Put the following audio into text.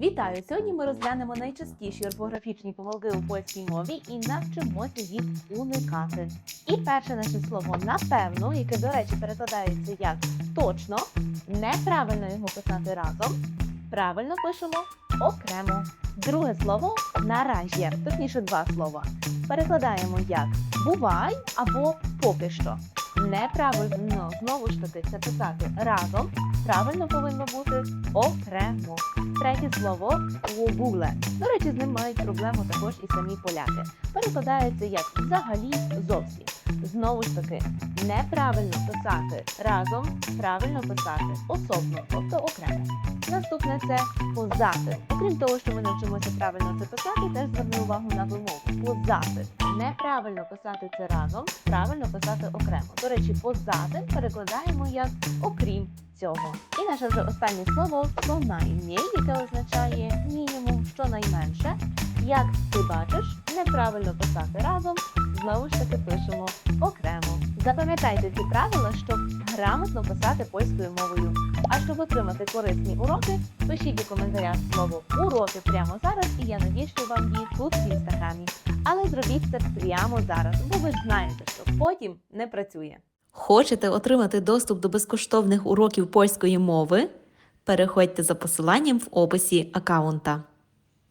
Вітаю! Сьогодні ми розглянемо найчастіші орфографічні помилки у польській мові і навчимося їх уникати. І перше наше слово напевно, яке, до речі, перекладається як точно, неправильно його писати разом. Правильно пишемо окремо. Друге слово наразі, точніше два слова. Перекладаємо як бувай або поки що. Неправильно знову ж таки це писати разом. Правильно повинно бути окремо. Третє слово «вогуле». До речі, з ним мають проблему також і самі поляки. Перекладається як взагалі зовсім. Знову ж таки, неправильно писати разом, правильно писати особно, тобто окремо. Наступне це позати. Окрім того, що ми навчимося правильно це писати, теж зверни увагу на вимову. Позати. Неправильно писати це разом, правильно писати окремо. До речі, позати перекладаємо як окрім цього. І наше вже останнє слово «сонаймniej», яке означає мінімум щонайменше. Як ти бачиш, неправильно писати разом, знову ж таки пишемо окремо. Запам'ятайте ці правила, щоб грамотно писати польською мовою. А щоб отримати корисні уроки, пишіть у коментарях слово уроки прямо зараз, і я навіщу вам їх тут в інстаграмі. Але зробіть це прямо зараз, бо ви ж знаєте, що потім не працює. Хочете отримати доступ до безкоштовних уроків польської мови? Переходьте за посиланням в описі аккаунта.